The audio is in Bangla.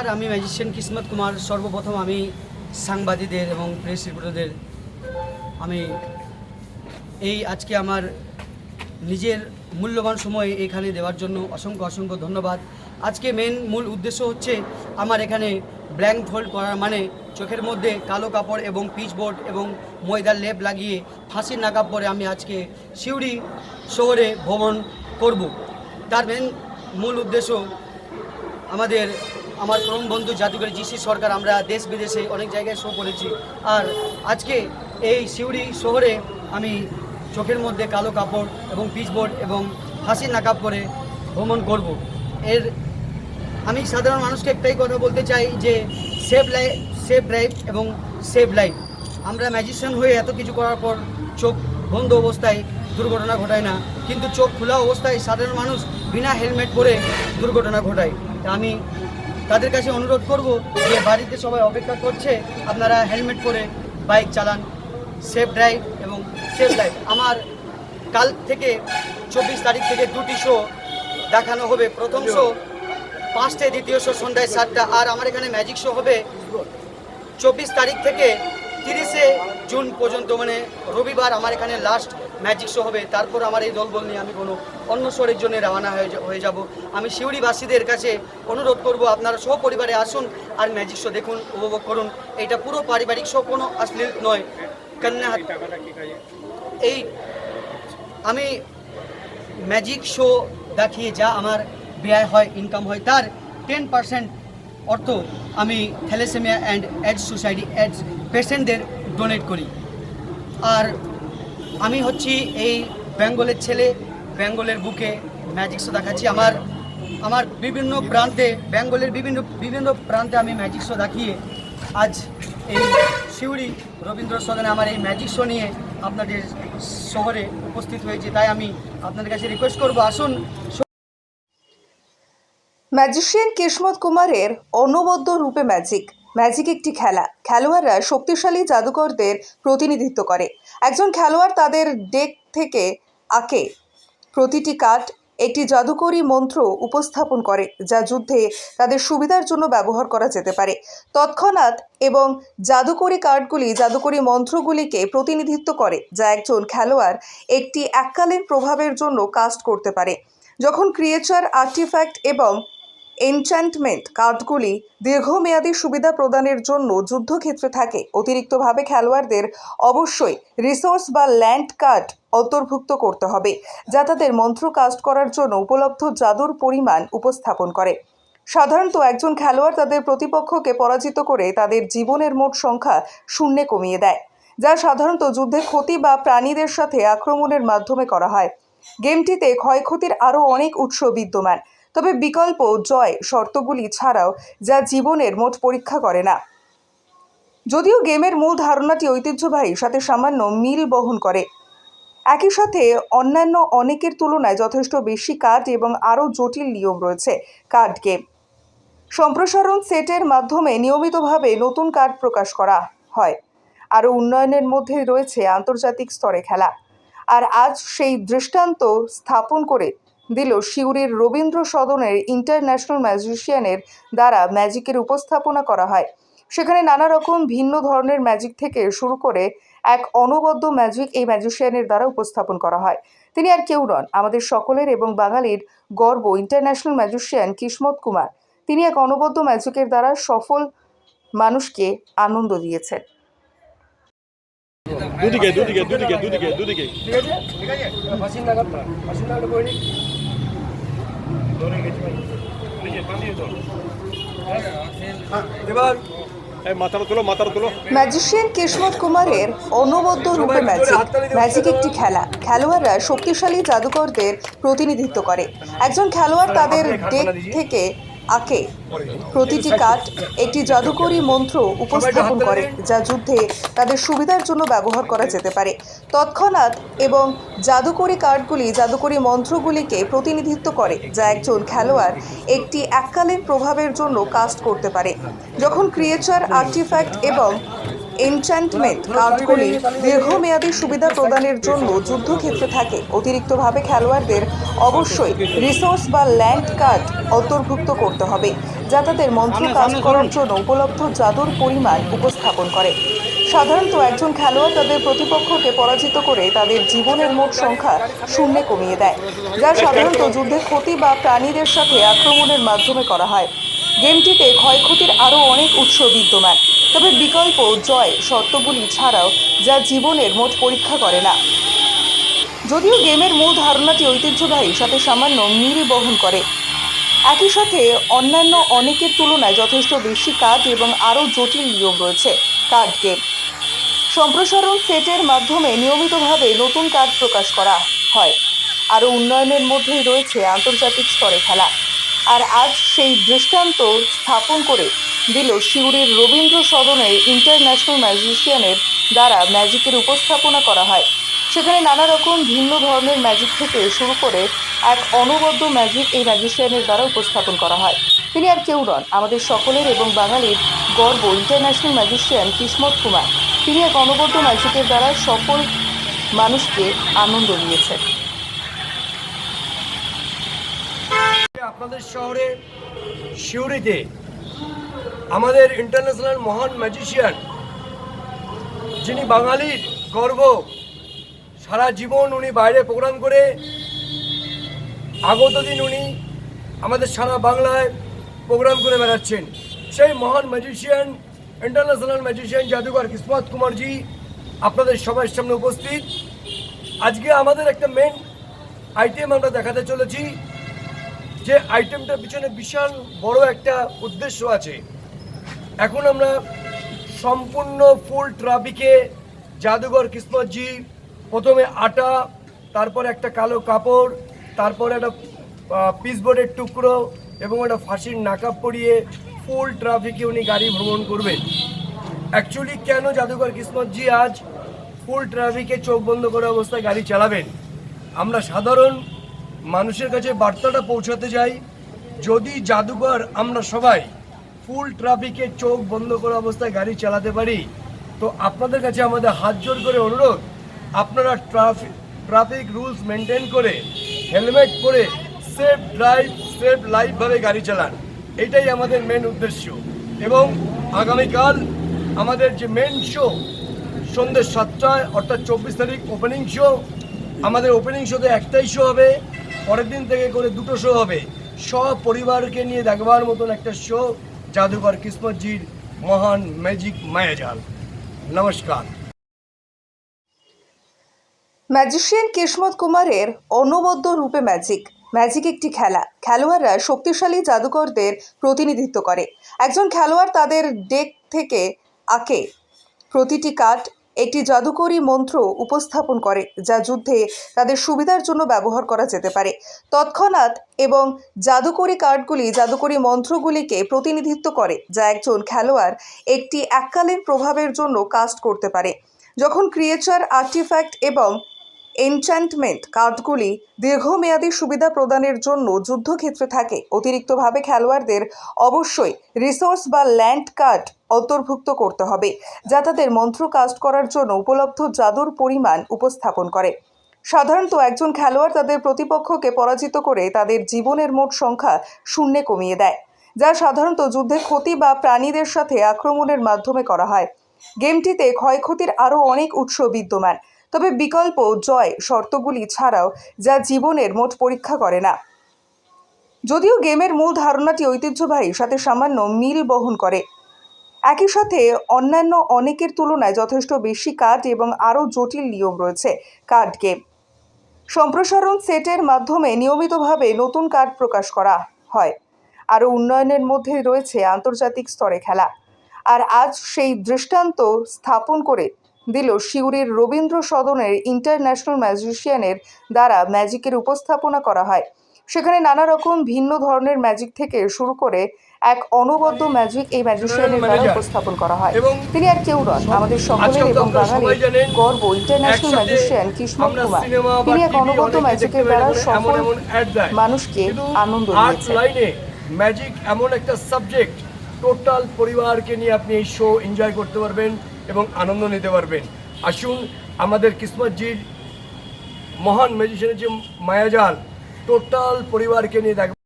আর আমি ম্যাজিশিয়ান কিসমত কুমার, সর্বপ্রথম আমি সাংবাদিকদের এবং প্রেস রিপোর্টারদের আমি এই আজকে আমার নিজের মূল্যবান সময় এখানে দেওয়ার জন্য অসংখ্য অসংখ্য ধন্যবাদ। আজকে মেন মূল উদ্দেশ্য হচ্ছে আমার এখানে ব্ল্যাঙ্ক ফোল্ড করার মানে চোখের মধ্যে কালো কাপড় এবং পিচবোর্ড এবং ময়দার লেপ লাগিয়ে ফাঁসির নাকাব পরে আমি আজকে সিউড়ি শহরে ভ্রমণ করব। তার মেন মূল উদ্দেশ্য আমাদের আমার পরম বন্ধু জাদুঘর জিসি সরকার, আমরা দেশ বিদেশে অনেক জায়গায় শো করেছি। আর আজকে এই সিউড়ি শহরে আমি চোখের মধ্যে কালো কাপড় এবং পিচবোর্ড এবং হাসি নাকাব পরে ভ্রমণ করব। এর আমি সাধারণ মানুষকে একটাই কথা বলতে চাই যে সেভ লাইফ সেভ ড্রাইভ এবং সেভ লাইফ আমরা ম্যাজিশিয়ান হয়ে এত কিছু করার পর চোখ বন্ধ অবস্থায় দুর্ঘটনা ঘটায় না। কিন্তু চোখ খোলা অবস্থায় সাধারণ মানুষ বিনা হেলমেট পরে দুর্ঘটনা ঘটায়। আমি তাদের কাছে অনুরোধ করব যে বাড়িতে সবাই অপেক্ষা করছে, আপনারা হেলমেট পরে বাইক চালান সেফ ড্রাইভ এবং সেফ লাইফ আমার কাল থেকে চব্বিশ তারিখ থেকে দুটি শো দেখানো হবে। প্রথম শো পাঁচটায় দ্বিতীয় শো সন্ধ্যায় সাতটা। আর আমার এখানে ম্যাজিক শো হবে চব্বিশ তারিখ থেকে তিরিশে জুন পর্যন্ত। মানে রবিবার আমার এখানে লাস্ট ম্যাজিক শো হবে, তারপর আমার এই দলবল নিয়ে আমি কোনো অন্য শহরের জন্য রওনা হয়ে যাব। আমি শিউড়িবাসীদের কাছে অনুরোধ করব, আপনারা সহ পরিবারে আসুন আর ম্যাজিক শো দেখুন, উপভোগ করুন। এটা পুরো পারিবারিক শো, কোনো অশ্লীল নয়। কন্যা এই আমি ম্যাজিক শো দেখিয়ে যা আমার ব্যয় হয় ইনকাম হয়, তার টেন পার্সেন্ট অর্থ আমি thalassemia and AIDS society, AIDS পেশেন্টদের ডোনেট করি। আর আমি হচ্ছি এই বেঙ্গলের ছেলে, বেঙ্গলের বুকে ম্যাজিক শো দেখাচ্ছি। আমার আমার বিভিন্ন প্রান্তে, বেঙ্গলের বিভিন্ন বিভিন্ন প্রান্তে আমি ম্যাজিক শো দেখিয়ে আজ এই শিউড়ি রবীন্দ্র সদনে আমার এই ম্যাজিক শো নিয়ে আপনাদের শহরে উপস্থিত হয়েছে। তাই আমি আপনাদের কাছে রিকোয়েস্ট করব, আসুন ম্যাজিশিয়ান কিসমত কুমারের অনবদ্য রূপে ম্যাজিক ম্যাজিক একটি খেলা। খেলোয়াড়রা শক্তিশালী জাদুকরদের প্রতিনিধিত্ব করে। একজন খেলোয়াড় তাদের ডেক থেকে আঁকে। প্রতিটি কার্ড একটি জাদুকরী মন্ত্র উপস্থাপন করে, যা যুদ্ধে তাদের সুবিধার জন্য ব্যবহার করা যেতে পারে। তৎক্ষণাৎ এবং জাদুকরী কার্ডগুলি জাদুকরী মন্ত্রগুলিকে প্রতিনিধিত্ব করে, যা একজন খেলোয়াড় একটি এককালীন প্রভাবের জন্য কাস্ট করতে পারে। যখন ক্রিয়েচার আর্টিফ্যাক্ট এবং এনচ্যান্টমেন্ট কার্ডগুলি দীর্ঘমেয়াদী সুবিধা প্রদানের জন্য যুদ্ধক্ষেত্রে থাকে। অতিরিক্তভাবে খেলোয়াড়দের অবশ্যই রিসোর্স বা ল্যান্ড কার্ড অন্তর্ভুক্ত করতে হবে, যা তাদের মন্ত্র কাস্ট করার জন্য উপলব্ধ জাদুর পরিমাণ উপস্থাপন করে। সাধারণত একজন খেলোয়াড় তাদের প্রতিপক্ষকে পরাজিত করে তাদের জীবনের মোট সংখ্যা শূন্যে কমিয়ে দেয়, যা সাধারণত যুদ্ধে ক্ষতি বা প্রাণীদের সাথে আক্রমণের মাধ্যমে করা হয়। গেমটিতে ক্ষয়ক্ষতির আরও অনেক উৎস বিদ্যমান তবে বিকল্প জয় শর্তগুলি ছাড়াও যা জীবনের মোট পরীক্ষা করে না। যদিও গেমের মূল ধারণাটি ঐতিহ্যবাহী, সাথে সামান্য মিল বহন করে। একই সাথে অন্যান্য অনেকের তুলনায় যথেষ্ট বেশি কার্ড এবং আরও জটিল নিয়ম রয়েছে কার্ড গেম। সম্প্রসারণ সেটের মাধ্যমে নিয়মিতভাবে নতুন কার্ড প্রকাশ করা হয়। আরও উন্নয়নের মধ্যে রয়েছে আন্তর্জাতিক স্তরে খেলা। আর আজ সেই দৃষ্টান্ত স্থাপন করে দিল সিউড়ির রবীন্দ্র সদনের ইন্টারন্যাশনাল ম্যাজিশিয়ানের দ্বারা ম্যাজিকের উপস্থাপনা করা হয়। সেখানে নানা রকম ভিন্ন ধরনের ম্যাজিক থেকে শুরু করে এক অনবদ্য ম্যাজিক এই ম্যাজিশিয়ানের দ্বারা উপস্থাপন করা হয়। তিনি আর কেউ নন আমাদের সকলের এবং বাঙালির গর্ব ইন্টারন্যাশনাল ম্যাজিশিয়ান কিসমত কুমার। তিনি এক অনবদ্য ম্যাজিকের দ্বারা সফল মানুষকে আনন্দ দিয়েছেন। দুদিকে দুদিকে দুদিকে দুদিকে দুদিকে। ঠিক আছে? ঠিক আছে? ম্যাজিশিয়ান কিসমত কুমারের অনবদ্য রূপে ম্যাজিক ম্যাজিক একটি খেলা। খেলোয়াড়রা শক্তিশালী জাদুকরদের প্রতিনিধিত্ব করে। একজন খেলোয়াড় তাদের ডেক থেকে আঁকে। প্রতিটি কাঠ একটি জাদুকরী মন্ত্র উপস্থাপন করে, যা যুদ্ধে তাদের সুবিধার জন্য ব্যবহার করা যেতে পারে। তৎক্ষণাৎ এবং জাদুকরী কার্ডগুলি জাদুকরী মন্ত্রগুলিকে প্রতিনিধিত্ব করে, যা একজন খেলোয়াড় একটি এককালীন প্রভাবের জন্য কাস্ট করতে পারে। যখন ক্রিয়েচার আর্টিফ্যাক্ট এবং এনচ্যান্টমেন্ট কার্ডগুলি দীর্ঘমেয়াদী সুবিধা প্রদানের জন্য যুদ্ধক্ষেত্রে থাকে। অতিরিক্তভাবে খেলোয়াড়দের অবশ্যই রিসোর্স বা ল্যান্ড কার্ড অন্তর্ভুক্ত করতে হবে যা তাদের মন্ত্র কাজ করার জন্য উপলব্ধ জাদুর পরিমাণ উপস্থাপন করে। সাধারণত একজন খেলোয়াড় তাদের প্রতিপক্ষকে পরাজিত করে তাদের জীবনের মোট সংখ্যা শূন্যে কমিয়ে দেয় যা সাধারণত যুদ্ধে ক্ষতি বা প্রাণীদের সাথে আক্রমণের মাধ্যমে করা হয়। গেমটিতে ক্ষয়ক্ষতির আরও অনেক উৎস বিদ্যমান। তবে বিকল্প জয় শর্তগুলি ছাড়াও যা জীবনের মোট পরীক্ষা করে না। যদিও গেমের মূল ধারণাটি ঐতিহ্যবাহী, সাথে সামান্য মিল বহন করে। একই সাথে অন্যান্য অনেকের তুলনায় যথেষ্ট বেশি কাজ এবং আরও জটিল নিয়ম রয়েছে, কার্ড গেম। সম্প্রসারণ সেটের মাধ্যমে নিয়মিতভাবে নতুন কার্ড প্রকাশ করা হয়। আরও উন্নয়নের মধ্যেই রয়েছে আন্তর্জাতিক স্তরে খেলা। আর আজ সেই দৃষ্টান্ত স্থাপন করে দিল সিউড়ির রবীন্দ্র সদনে ইন্টারন্যাশনাল ম্যাজিশিয়ানের দ্বারা ম্যাজিকের উপস্থাপনা করা হয়। সেখানে নানা রকম ভিন্ন ধরনের ম্যাজিক থেকে শুরু করে এক অনবদ্য ম্যাজিক এই ম্যাজিশিয়ানের দ্বারা উপস্থাপন করা হয়। তিনি আর কেউ নন, আমাদের সকলের এবং বাঙালির গর্ব ইন্টারন্যাশনাল ম্যাজিশিয়ান কিসমত কুমার। তিনি এক অনবদ্য ম্যাজিকের দ্বারা সকল মানুষকে আনন্দ দিয়েছেন। আপনাদের শহরে সিউড়িতে আমাদের ইন্টারন্যাশনাল মহান ম্যাজিশিয়ান যিনি বাঙালির গর্ব, সারা জীবন উনি বাইরে প্রোগ্রাম করে, আগত দিন উনি আমাদের সারা বাংলায় প্রোগ্রাম করে বেড়াচ্ছেন। সেই মহান ম্যাজিশিয়ান ইন্টারন্যাশনাল ম্যাজিশিয়ান জাদুঘর কিসমত কুমারজি, আপনাদের সবার সামনে উপস্থিত। আজকে আমাদের একটা মেন আইটেম আমরা দেখাতে চলেছি। যে আইটেমটার পিছনে বিশাল বড় একটা উদ্দেশ্য আছে। এখন আমরা সম্পূর্ণ ফুল ট্রাফিকে জাদুঘর কিসমতজি, প্রথমে আটা, তারপর একটা কালো কাপড়, তারপর একটা পিসবোর্ডের টুকরো এবং একটা ফাঁসির নাকাপ পরিয়ে ফুল ট্রাফিকে উনি গাড়ি ভ্রমণ করবেন। অ্যাকচুয়ালি কেন জাদুঘর কিসমতজি আজ ফুল ট্রাফিকে চোখ বন্ধ করা অবস্থায় গাড়ি চালাবেন? আমরা সাধারণ মানুষের কাছে বার্তাটা পৌঁছাতে চাই যদি জাদুঘর আমরা সবাই ফুল ট্রাফিকে চোখ বন্ধ করা অবস্থায় গাড়ি চালাতে পারি, তো আপনাদের কাছে আমাদের হাত জোর করে অনুরোধ, আপনারা ট্রাফিক ট্রাফিক রুলস মেনটেন করে হেলমেট পরে সেফ ড্রাইভ সেফ লাইফভাবে গাড়ি চালান। এটাই আমাদের মেন উদ্দেশ্য। এবং আগামীকাল আমাদের যে মেন শো সন্ধ্যে সাতটায় অর্থাৎ চব্বিশ তারিখ ওপেনিং শো আমাদের ওপেনিং শোতে একটাই শো হবে পরের দিন থেকে করে দুটো শো হবে। সব পরিবারকে নিয়ে দেখবার মতন একটা শো জাদুঘর কিসমতজির মহান ম্যাজিক মায়াজাল। নমস্কার। ম্যাজিশিয়ান কিসমত কুমারের অনবদ্য রূপে ম্যাজিক ম্যাজিক একটি খেলা। খেলোয়াড়রা শক্তিশালী জাদুকরদের প্রতিনিধিত্ব করে। একজন খেলোয়াড় তাদের ডেক থেকে আঁকে। প্রতিটি কার্ড একটি জাদুকরী মন্ত্র উপস্থাপন করে, যা যুদ্ধে তাদের সুবিধার জন্য ব্যবহার করা যেতে পারে। তৎক্ষণাৎ এবং জাদুকরী কার্ডগুলি জাদুকরী মন্ত্রগুলিকে প্রতিনিধিত্ব করে, যা একজন খেলোয়াড় একটি এককালীন প্রভাবের জন্য কাস্ট করতে পারে। যখন ক্রিয়েচার আর্টিফ্যাক্ট এবং এনচ্যান্টমেন্ট কার্ডগুলি দীর্ঘমেয়াদী সুবিধা প্রদানের জন্য যুদ্ধক্ষেত্রে থাকে। অতিরিক্তভাবে খেলোয়াড়দের অবশ্যই রিসোর্স বা ল্যান্ড কার্ড অন্তর্ভুক্ত করতে হবে, যা তাদের মন্ত্র কাস্ট করার জন্য উপলব্ধ জাদুর পরিমাণ উপস্থাপন করে। সাধারণত একজন খেলোয়াড় তাদের প্রতিপক্ষকে পরাজিত করে তাদের জীবনের মোট সংখ্যা শূন্যে কমিয়ে দেয়, যা সাধারণত যুদ্ধে ক্ষতি বা প্রাণীদের সাথে আক্রমণের মাধ্যমে করা হয়। গেমটিতে ক্ষয়ক্ষতির আরও অনেক উৎস বিদ্যমান তবে বিকল্প জয় শর্তগুলি ছাড়াও যা জীবনের মোট পরীক্ষা করে না। যদিও গেমের মূল ধারণাটি ঐতিহ্যবাহী, সাথে সামান্য মিল বহন করে। একই সাথে অন্যান্য অনেকের তুলনায় যথেষ্ট বেশি কার্ড এবং আরও জটিল নিয়ম রয়েছে কার্ড গেম। সম্প্রসারণ সেটের মাধ্যমে নিয়মিতভাবে নতুন কার্ড প্রকাশ করা হয়। আরও উন্নয়নের মধ্যে রয়েছে আন্তর্জাতিক স্তরে খেলা। আর আজ সেই দৃষ্টান্ত স্থাপন করে দিল সিউড়ির রবীন্দ্র সদনের ইন্টারন্যাশনাল ম্যাজিশিয়ানের দ্বারা ম্যাজিকের উপস্থাপনা করা হয়। সেখানে নানা রকম ভিন্ন ধরনের ম্যাজিক থেকে শুরু করে এক অনবদ্য ম্যাজিক এই ম্যাজিশিয়ানের দ্বারা উপস্থাপন করা হয়। তিনি আর কেউ নন আমাদের সকলের এবং বাঙালির গর্ব ইন্টারন্যাশনাল ম্যাজিশিয়ান কিসমত আমরা কুমার। তিনি এক অনবদ্য ম্যাজিকের দ্বারা দেয়। মানুষকে আনন্দ ম্যাজিক এমন একটা সাবজেক্ট টোটাল পরিবারকে নিয়ে আপনি এই শো এনজয় করতে পারবেন। এবং আনন্দ নিতে পারবেন। আসুন, আমাদের কিসমতজির মহান ম্যাজিশিয়ানের যে মায়াজাল। টোটাল পরিবারকে নিয়ে দেখ